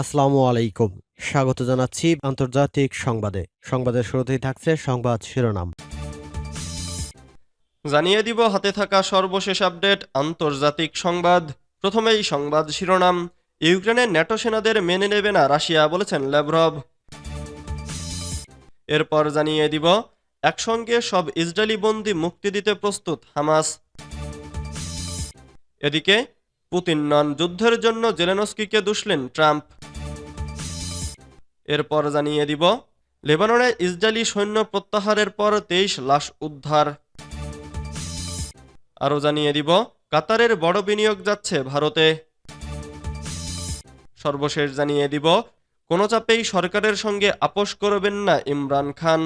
আসসালামু আলাইকুম। স্বাগত জানাচ্ছি আন্তর্জাতিক সংবাদে। সংবাদের শুরুতেই থাকছে সংবাদ শিরোনাম। জানিয়ে দিব, হাতে থাকা সর্বশেষ আপডেট, আন্তর্জাতিক সংবাদ। প্রথমেই সংবাদ শিরোনাম। ইউক্রেনের ন্যাটো সেনাদের মেনে নেবে না রাশিয়া, বলেছেন ল্যাভরভ। এরপর জানিয়ে দিব, একসঙ্গে সব ইসরায়েলি বন্দি মুক্তি দিতে প্রস্তুত হামাস। এদিকে, পুতিন নন যুদ্ধের জন্য জেলেনস্কিকে দুষলেন ট্রাম্প। এরপর জানিয়ে দিব, লেবাননে ইসরায়েলি সৈন্য প্রত্যাহারের পর তেইশ লাশ উদ্ধার। আরও জানিয়ে দিব, কাতারের বড় বিনিয়োগ যাচ্ছে ভারতে। সর্বশেষ জানিয়ে দিব, কোনো চাপেই সরকারের সঙ্গে আপোষ করবেন না ইমরান খান।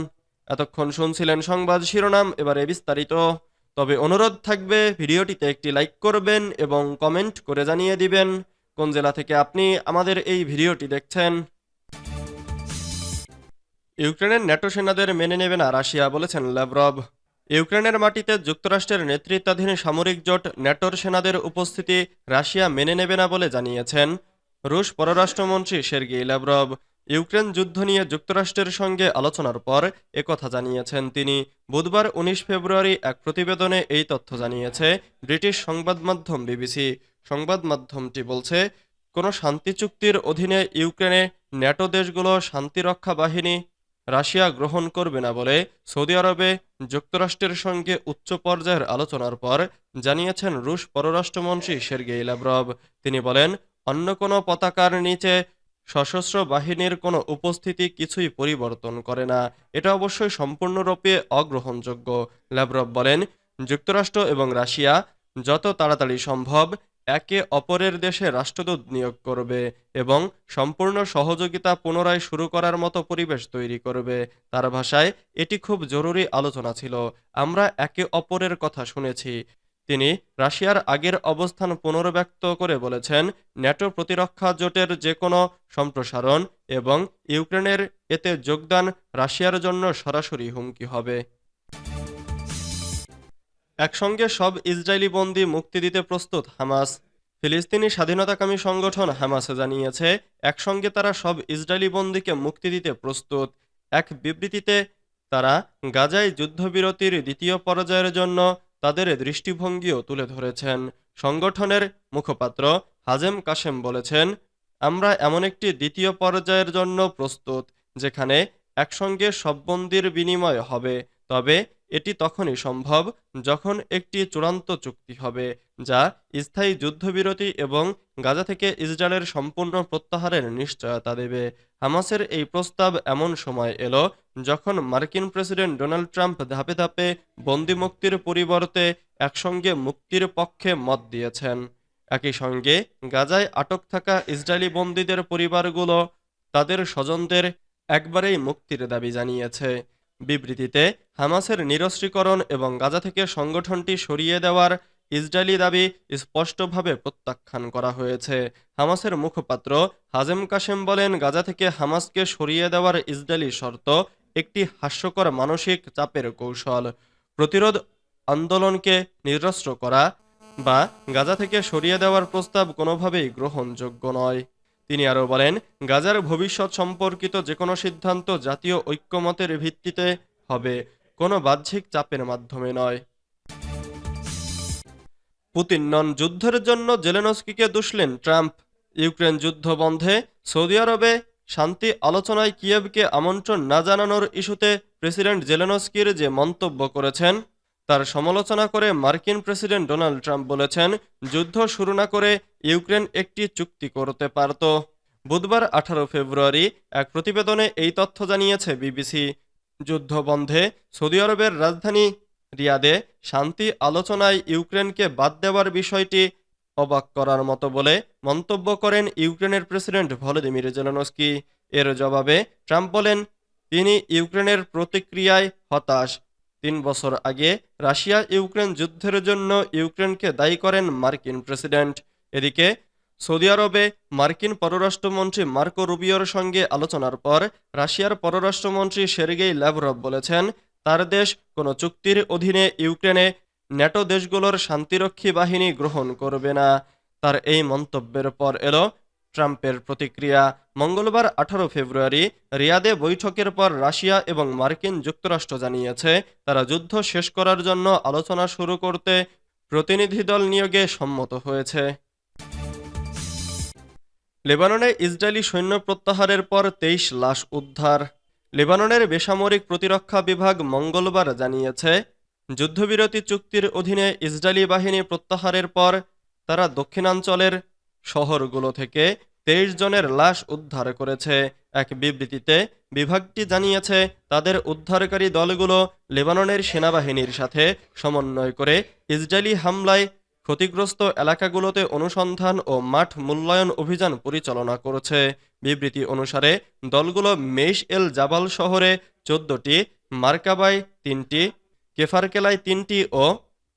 এতক্ষণ শুনছিলেন সংবাদ শিরোনাম, এবারে বিস্তারিত। তবে অনুরোধ থাকবে, ভিডিওটিতে একটি লাইক করবেন এবং কমেন্ট করে জানিয়ে দিবেন, কোন জেলা থেকে আপনি আমাদের এই ভিডিওটি দেখছেন। ইউক্রেনের ন্যাটো সেনাদের মেনে নেবে না রাশিয়া, বলেছেন ল্যাভরভ ইউক্রেনের মাটিতে যুক্তরাষ্ট্রের নেতৃত্বাধীন সামরিক জোট ন্যাটোর সেনাদের উপস্থিতি রাশিয়া মেনে নেবে না বলে জানিয়েছেন রুশ পররাষ্ট্রমন্ত্রী সের্গি ল্যাভরভ ইউক্রেন যুদ্ধ নিয়ে যুক্তরাষ্ট্রের সঙ্গে আলোচনার পর একথা জানিয়েছেন তিনি। বুধবার উনিশ ফেব্রুয়ারি এক প্রতিবেদনে এই তথ্য জানিয়েছে ব্রিটিশ সংবাদ মাধ্যম বিবিসি। সংবাদ মাধ্যমটি বলছে, কোনো শান্তি চুক্তির অধীনে ইউক্রেনে ন্যাটো দেশগুলো শান্তিরক্ষা বাহিনী রাশিয়া গ্রহণ করবে না বলে সৌদি আরবে যুক্তরাষ্ট্রের সঙ্গে উচ্চ পর্যায়ের আলোচনার পর জানিয়েছেন রুশ পররাষ্ট্রমন্ত্রী সের্গেই ল্যাভরভ তিনি বলেন, অন্য কোনো পতাকার নিচে সশস্ত্র বাহিনীর কোনো উপস্থিতি কিছুই পরিবর্তন করে না। এটা অবশ্যই সম্পূর্ণরূপে অগ্রহণযোগ্য। ল্যাভরভ বলেন, যুক্তরাষ্ট্র এবং রাশিয়া যত তাড়াতাড়ি সম্ভব একে অপরের দেশে রাষ্ট্রদূত নিয়োগ করবে এবং সম্পূর্ণ সহযোগিতা পুনরায় শুরু করার মতো পরিবেশ তৈরি করবে। তার ভাষায়, এটি খুব জরুরি আলোচনা ছিল। আমরা একে অপরের কথা শুনেছি। তিনি রাশিয়ার আগের অবস্থান পুনর্ব্যক্ত করে বলেছেন, ন্যাটো প্রতিরক্ষা জোটের যে কোনো সম্প্রসারণ এবং ইউক্রেনের এতে যোগদান রাশিয়ার জন্য সরাসরি হুমকি হবে। একসঙ্গে সব ইসরায়েলি বন্দী মুক্তি দিতে প্রস্তুত হামাস। ফিলিস্তিনি স্বাধীনতাকামী সংগঠন হামাস জানিয়েছে, একসঙ্গে তারা সব ইসরায়েলি বন্দীকে মুক্তি দিতে প্রস্তুত। এক বিবৃতিতে, তারা গাজায় যুদ্ধবিরতির দ্বিতীয় পর্যায়ের জন্য তাদের দৃষ্টিভঙ্গিও তুলে ধরেছেন। সংগঠনের মুখপাত্র হাজেম কাশেম বলেছেন, আমরা এমন একটি দ্বিতীয় পর্যায়ের জন্য প্রস্তুত, যেখানে একসঙ্গে সব বন্দির বিনিময় হবে। তবে এটি তখনই সম্ভব যখন একটি চূড়ান্ত চুক্তি হবে, যা স্থায়ী যুদ্ধবিরতি এবং গাজা থেকে ইসরায়েলের সম্পূর্ণ প্রত্যাহারের নিশ্চয়তা দেবে। হামাসের এই প্রস্তাব এমন সময় এলো যখন মার্কিন প্রেসিডেন্ট ডোনাল্ড ট্রাম্প ধাপে ধাপে বন্দি মুক্তির পরিবর্তে একসঙ্গে মুক্তির পক্ষে মত দিয়েছেন। একই সঙ্গে গাজায় আটক থাকা ইসরায়েলি বন্দীদের পরিবারগুলো তাদের স্বজনদের একবারেই মুক্তির দাবি জানিয়েছে। বিবৃতিতে হামাসের নিরস্ত্রীকরণ এবং গাজা থেকে সংগঠনটি সরিয়ে দেওয়ার ইসরায়েলি দাবি স্পষ্টভাবে প্রত্যাখ্যান করা হয়েছে। হামাসের মুখপাত্র হাজেম কাশেম বলেন, গাজা থেকে হামাসকে সরিয়ে দেওয়ার ইসরায়েলি শর্ত একটি হাস্যকর মানসিক চাপের কৌশল। প্রতিরোধ আন্দোলনকে নিরস্ত্র করা বা গাজা থেকে সরিয়ে দেওয়ার প্রস্তাব কোনোভাবেই গ্রহণযোগ্য নয়। তিনি আরও বলেন, গাজার ভবিষ্যৎ সম্পর্কিত যে কোনো সিদ্ধান্ত জাতীয় ঐক্যমতের ভিত্তিতে হবে, কোনো বাহ্যিক চাপের মাধ্যমে নয়। পুতিন, নন যুদ্ধের জন্য জেলেনস্কিকে দুষলেন ট্রাম্প। ইউক্রেন যুদ্ধ বন্ধে সৌদি আরবে শান্তি আলোচনায় কিয়েভকে আমন্ত্রণ না জানানোর ইস্যুতে প্রেসিডেন্ট জেলেনস্কির যে মন্তব্য করেছেন তার সমালোচনা করে মার্কিন প্রেসিডেন্ট ডোনাল্ড ট্রাম্প বলেছেন, যুদ্ধ শুরু না করে ইউক্রেন একটি চুক্তি করতে পারত। বুধবার আঠারো ফেব্রুয়ারি এক প্রতিবেদনে এই তথ্য জানিয়েছে বিবিসি। যুদ্ধ বন্ধে সৌদি আরবের রাজধানী রিয়াদে শান্তি আলোচনায় ইউক্রেনকে বাদ দেওয়ার বিষয়টি অবাক করার মতো বলে মন্তব্য করেন ইউক্রেনের প্রেসিডেন্ট ভলোদিমির জেলেনস্কি। এর জবাবে ট্রাম্প বলেন, তিনি ইউক্রেনের প্রতিক্রিয়ায় হতাশ। তিন বছর আগে রাশিয়া ইউক্রেন যুদ্ধের জন্য ইউক্রেনকে দায়ী করেন মার্কিন প্রেসিডেন্ট। এদিকে সৌদি আরবে মার্কিন পররাষ্ট্রমন্ত্রী মার্কো রুবিওর সঙ্গে আলোচনার পর রাশিয়ার পররাষ্ট্রমন্ত্রী সের্গেই ল্যাভরভ বলেছেন, তার দেশ কোনো চুক্তির অধীনে ইউক্রেনে ন্যাটো দেশগুলোর শান্তিরক্ষী বাহিনী গ্রহণ করবে না। তার এই মন্তব্যের পর এলো ট্রাম্পের প্রতিক্রিয়া মঙ্গলবার আঠারো ফেব্রুয়ারি রিয়াদে বৈঠকের পর রাশিয়া এবং মার্কিন যুক্তরাষ্ট্র জানিয়েছে, তারা যুদ্ধ শেষ করার জন্য আলোচনা শুরু করতে প্রতিনিধি দল নিয়োগে সম্মত হয়েছে। লেবাননে ইসরায়েলি সৈন্য প্রত্যাহারের পর তেইশ লাশ উদ্ধার। লেবাননের বেসামরিক প্রতিরক্ষা বিভাগ মঙ্গলবার জানিয়েছে, যুদ্ধবিরতি চুক্তির অধীনে ইসরায়েলি বাহিনী প্রত্যাহারের পর তারা দক্ষিণাঞ্চলের শহরগুলো থেকে তেইশ জনের লাশ উদ্ধার করেছে। এক বিবৃতিতে বিভাগটি জানিয়েছে, তাদের উদ্ধারকারী দলগুলো লেবাননের সেনাবাহিনীর সাথে সমন্বয় করে ইসরায়েলি হামলায় ক্ষতিগ্রস্ত এলাকাগুলোতে অনুসন্ধান ও মাঠ মূল্যায়ন অভিযান পরিচালনা করেছে। বিবৃতি অনুসারে, দলগুলো মেইশ এল জাবাল শহরে চোদ্দটি, মার্কাবায় তিনটি, কেফারকেলায় তিনটি ও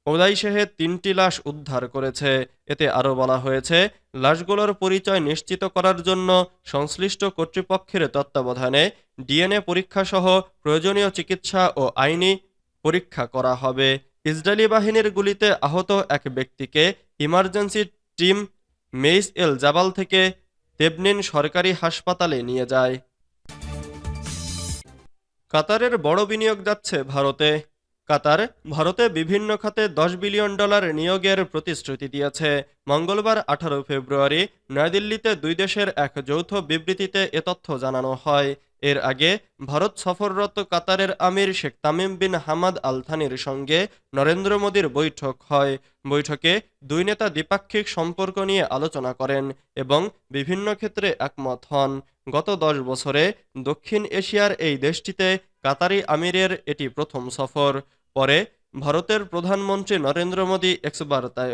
ওদাইশেহে তিনটি লাশ উদ্ধার করেছে। এতে আরও বলা হয়েছে, লাশগুলোর পরিচয় নিশ্চিত করার জন্য সংশ্লিষ্ট কর্তৃপক্ষের তত্ত্বাবধানে ডিএনএ পরীক্ষা সহ প্রয়োজনীয় চিকিৎসা ও আইনি পরীক্ষা করা হবে। ইসরায়েলি বাহিনীর গুলিতে আহত এক ব্যক্তিকে ইমার্জেন্সি টিম মেইস এল জাবাল থেকে তেবনিন সরকারি হাসপাতালে নিয়ে যায়। কাতারের বড় বিনিয়োগ যাচ্ছে ভারতে। কাতার ভারতে বিভিন্ন খাতে দশ বিলিয়ন ডলার নিয়োগের প্রতিশ্রুতি দিয়েছে। মঙ্গলবার আঠারো ফেব্রুয়ারি নয়াদিল্লিতে দুই দেশের এক যৌথ বিবৃতিতে এ তথ্য জানানো হয়। এর আগে ভারত সফররত কাতারের আমির Sheikh Tamim bin Hamad Al থানির সঙ্গে নরেন্দ্র মোদীর বৈঠক হয়। বৈঠকে দুই নেতা দ্বিপাক্ষিক সম্পর্ক নিয়ে আলোচনা করেন এবং বিভিন্ন ক্ষেত্রে একমত হন। গত দশ বছরে দক্ষিণ এশিয়ার এই দেশটিতে কাতারি আমিরের এটি প্রথম সফর। পরে ভারতের প্রধানমন্ত্রী নরেন্দ্র মোদী এক্স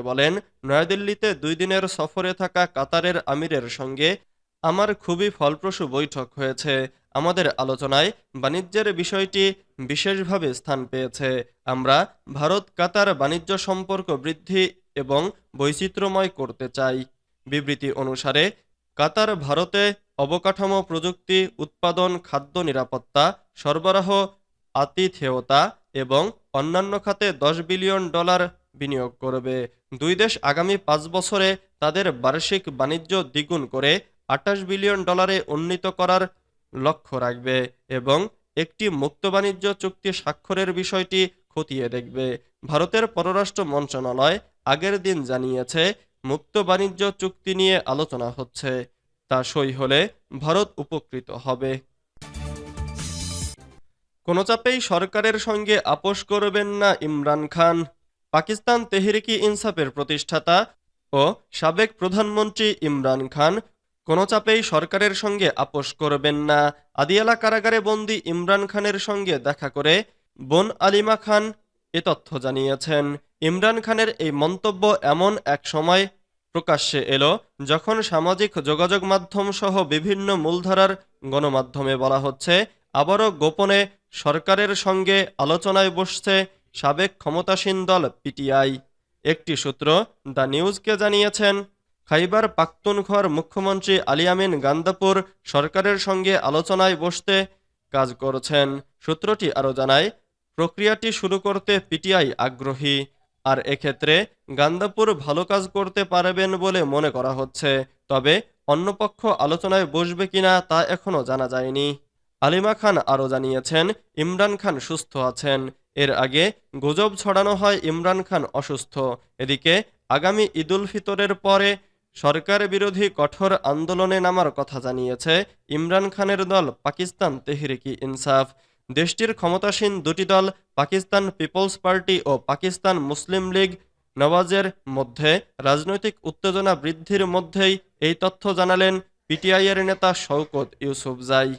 বলেন, নয়াদিল্লিতে দুই দিনের সফরে থাকা কাতারের আমিরের সঙ্গে আমার খুবই ফলপ্রসূ বৈঠক হয়েছে। আমাদের আলোচনায় বাণিজ্যের বিষয়টি বিশেষভাবে স্থান পেয়েছে। আমরা ভারত, কাতার বাণিজ্য সম্পর্ক বৃদ্ধি এবং বৈচিত্র্যময় করতে চাই। বিবৃতি অনুসারে, কাতার ভারতে অবকাঠামো প্রযুক্তি, উৎপাদন, খাদ্য নিরাপত্তা, সরবরাহ, আতিথেয়তা এবং অন্যান্য খাতে দশ বিলিয়ন ডলার বিনিয়োগ করবে। দুই দেশ আগামী পাঁচ বছরে তাদের বার্ষিক বাণিজ্য দ্বিগুণ করে আটাশ বিলিয়ন ডলারে উন্নীত করার লক্ষ্য রাখবে এবং একটি মুক্ত বাণিজ্য চুক্তি স্বাক্ষরের বিষয়টি খতিয়ে দেখবে। ভারতের পররাষ্ট্র মন্ত্রণালয় আগের দিন জানিয়েছে, মুক্ত বাণিজ্য চুক্তি নিয়ে আলোচনা হচ্ছে। তা সই হলে ভারত উপকৃত হবে। কোনো চাপেই সরকারের সঙ্গে আপোষ করবেন না ইমরান খান। পাকিস্তান তেহরিকি ইনসাফের প্রতিষ্ঠাতা ও সাবেক প্রধানমন্ত্রী ইমরান খান কোনো চাপেই সরকারের সঙ্গে আপোষ করবেন না। আদিয়ালা কারাগারে বন্দি ইমরান খানের সঙ্গে দেখা করে বোন আলিমা খান এ তথ্য জানিয়েছেন। ইমরান খানের এই মন্তব্য এমন এক সময় প্রকাশ্যে এলো, যখন সামাজিক যোগাযোগ মাধ্যম সহ বিভিন্ন মূলধারার গণমাধ্যমে বলা হচ্ছে, আবারও গোপনে সরকারের সঙ্গে আলোচনায় বসছে সাবেক ক্ষমতাসীন দল পিটিআই। একটি সূত্র দ্য নিউজকে জানিয়েছেন খাইবার পাখতুনখোয়ার মুখ্যমন্ত্রী আলিয়ামিন গান্দাপুর সরকারের সঙ্গে আলোচনায় বসতে কাজ করছেন। সূত্রটি আরও জানায়, প্রক্রিয়াটি শুরু করতে পিটিআই আগ্রহী। আর এক্ষেত্রে গান্দাপুর ভালো কাজ করতে পারবেন বলে মনে করা হচ্ছে। তবে অন্য পক্ষ আলোচনায় বসবে কিনা তা এখনও জানা যায়নি। আলিমা খান আরও জানিয়েছেন, ইমরান খান সুস্থ আছেন। এর আগে গুজব ছড়ানো হয় ইমরান খান অসুস্থ। এদিকে আগামী ঈদুল ফিতরের পরে সরকার বিরোধী কঠোর আন্দোলনে নামার কথা জানিয়েছে ইমরান খানের দল পাকিস্তান তেহরিকি ইনসাফ। দেশটির ক্ষমতাসীন দুটি দল পাকিস্তান পিপলস পার্টি ও পাকিস্তান মুসলিম লীগ নওয়াজের মধ্যে রাজনৈতিক উত্তেজনা বৃদ্ধির মধ্যেই এই তথ্য জানালেন পিটিআইয়ের নেতা শওকত ইউসুফজাই